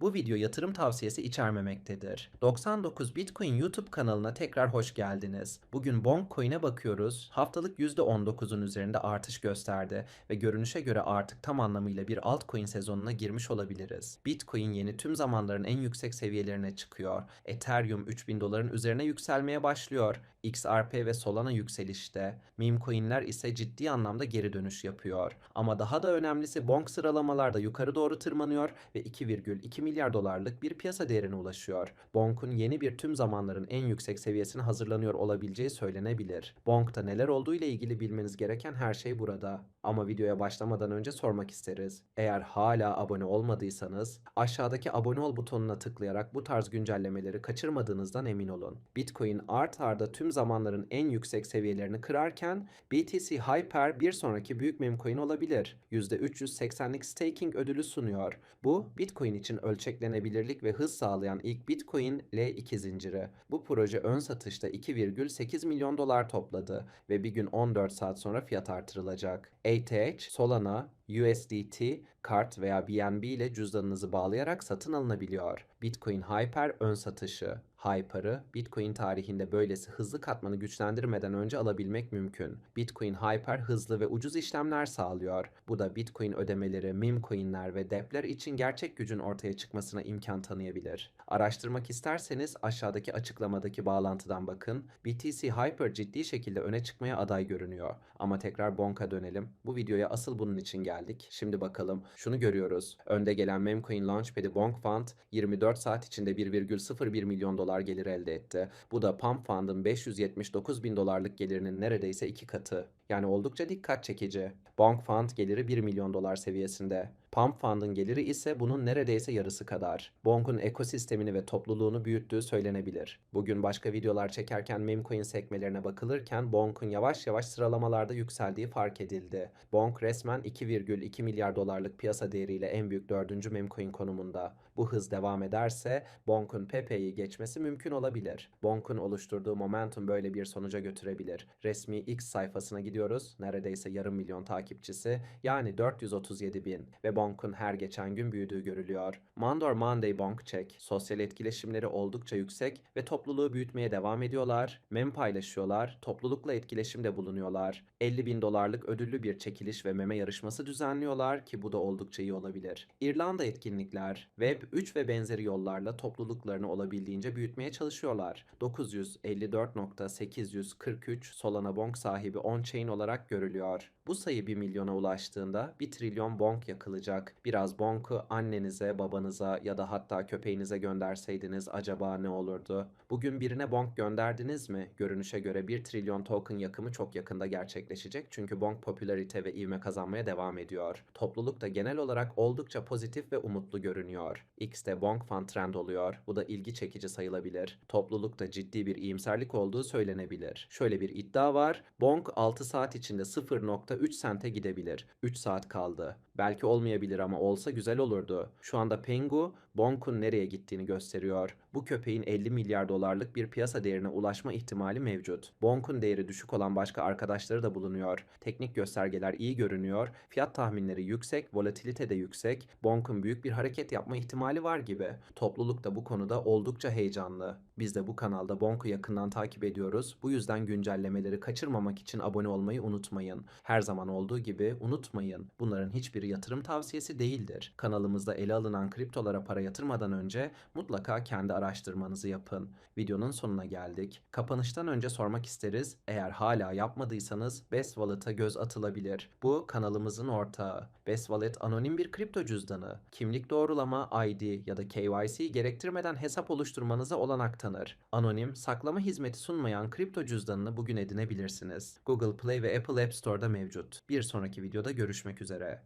Bu video yatırım tavsiyesi içermemektedir. 99 Bitcoin YouTube kanalına tekrar hoş geldiniz. Bugün Bonk Coin'e bakıyoruz. Haftalık %19'un üzerinde artış gösterdi ve görünüşe göre artık tam anlamıyla bir altcoin sezonuna girmiş olabiliriz. Bitcoin yeni tüm zamanların en yüksek seviyelerine çıkıyor. Ethereum 3000 doların üzerine yükselmeye başlıyor. XRP ve Solana yükselişte. Meme coin'ler ise ciddi anlamda geri dönüş yapıyor. Ama daha da önemlisi Bonk sıralamalarda yukarı doğru tırmanıyor ve 2,2 milyar dolarlık bir piyasa değerine ulaşıyor. Bonk'un yeni bir tüm zamanların en yüksek seviyesine hazırlanıyor olabileceği söylenebilir. Bonk'ta neler olduğu ile ilgili bilmeniz gereken her şey burada. Ama videoya başlamadan önce sormak isteriz. Eğer hala abone olmadıysanız aşağıdaki abone ol butonuna tıklayarak bu tarz güncellemeleri kaçırmadığınızdan emin olun. Bitcoin art arda tüm zamanların en yüksek seviyelerini kırarken BTC Hyper bir sonraki büyük meme coin olabilir. %380'lik staking ödülü sunuyor. Bu Bitcoin için ölçeklenebilirlik ve hız sağlayan ilk Bitcoin L2 zinciri. Bu proje ön satışta 2,8 milyon dolar topladı ve bir gün 14 saat sonra fiyat artırılacak. ATH, Solana, USDT, kart veya BNB ile cüzdanınızı bağlayarak satın alınabiliyor. Bitcoin Hyper ön satışı. Hyper'ı Bitcoin tarihinde böylesi hızlı katmanı güçlendirmeden önce alabilmek mümkün. Bitcoin Hyper hızlı ve ucuz işlemler sağlıyor. Bu da Bitcoin ödemeleri, meme coinler ve dApp'ler için gerçek gücün ortaya çıkmasına imkan tanıyabilir. Araştırmak isterseniz aşağıdaki açıklamadaki bağlantıdan bakın. BTC Hyper ciddi şekilde öne çıkmaya aday görünüyor. Ama tekrar Bonk'a dönelim. Bu videoya asıl bunun için geldik. Şimdi bakalım. Şunu görüyoruz. Önde gelen Memcoin Launchpad'i Bonk Fund 24 saat içinde 1,01 milyon dolar gelir elde etti. Bu da Pump Fund'ın 579 bin dolarlık gelirinin neredeyse iki katı. Yani oldukça dikkat çekici. Bonk Fund geliri 1 milyon dolar seviyesinde. Pump Fund'ın geliri ise bunun neredeyse yarısı kadar. Bonk'un ekosistemini ve topluluğunu büyüttüğü söylenebilir. Bugün başka videolar çekerken memecoin sekmelerine bakılırken Bonk'un yavaş yavaş sıralamalarda yükseldiği fark edildi. Bonk resmen 2,2 milyar dolarlık piyasa değeriyle en büyük dördüncü memecoin konumunda. Bu hız devam ederse Bonk'un Pepe'yi geçmesi mümkün olabilir. Bonk'un oluşturduğu momentum böyle bir sonuca götürebilir. Resmi X sayfasına gidiyoruz. Neredeyse yarım milyon takipçisi yani 437 bin ve Bonk'un her geçen gün büyüdüğü görülüyor. Mandor Monday Bonk Check sosyal etkileşimleri oldukça yüksek ve topluluğu büyütmeye devam ediyorlar. Mem paylaşıyorlar, toplulukla etkileşimde bulunuyorlar. 50 bin dolarlık ödüllü bir çekiliş ve meme yarışması düzenliyorlar ki bu da oldukça iyi olabilir. İrlanda etkinlikler, Web 3 ve benzeri yollarla topluluklarını olabildiğince büyütmeye çalışıyorlar. 954.843 Solana Bonk sahibi on-chain olarak görülüyor. Bu sayı 1 milyona ulaştığında 1 trilyon bonk yakılacak. Biraz bonku annenize, babanıza ya da hatta köpeğinize gönderseydiniz acaba ne olurdu? Bugün birine bonk gönderdiniz mi? Görünüşe göre 1 trilyon token yakımı çok yakında gerçekleşecek. Çünkü bonk popülarite ve ivme kazanmaya devam ediyor. Topluluk da genel olarak oldukça pozitif ve umutlu görünüyor. X'te bonk fan trend oluyor. Bu da ilgi çekici sayılabilir. Toplulukta ciddi bir iyimserlik olduğu söylenebilir. Şöyle bir iddia var. Bonk 6 saat içinde 0.3 sente gidebilir. 3 saat kaldı. Belki olmayabilir ama olsa güzel olurdu. Şu anda Pengu, Bonk'un nereye gittiğini gösteriyor. Bu köpeğin 50 milyar dolarlık bir piyasa değerine ulaşma ihtimali mevcut. Bonk'un değeri düşük olan başka arkadaşları da bulunuyor. Teknik göstergeler iyi görünüyor. Fiyat tahminleri yüksek, volatilite de yüksek. Bonk'un büyük bir hareket yapma ihtimali var gibi. Topluluk da bu konuda oldukça heyecanlı. Biz de bu kanalda Bonk'u yakından takip ediyoruz. Bu yüzden güncellemeleri kaçırmamak için abone olmayı unutmayın. Her zaman olduğu gibi unutmayın. Bunların hiçbiri yatırım tavsiyesi değildir. Kanalımızda ele alınan kriptolara para yatırmadan önce mutlaka kendi araştırmanızı yapın. Videonun sonuna geldik. Kapanıştan önce sormak isteriz. Eğer hala yapmadıysanız Best Wallet'a göz atılabilir. Bu kanalımızın ortağı. Best Wallet anonim bir kripto cüzdanı. Kimlik doğrulama, ID ya da KYC gerektirmeden hesap oluşturmanıza olanak tanır. Anonim, saklama hizmeti sunmayan kripto cüzdanını bugün edinebilirsiniz. Google Play ve Apple App Store'da mevcut. Bir sonraki videoda görüşmek üzere.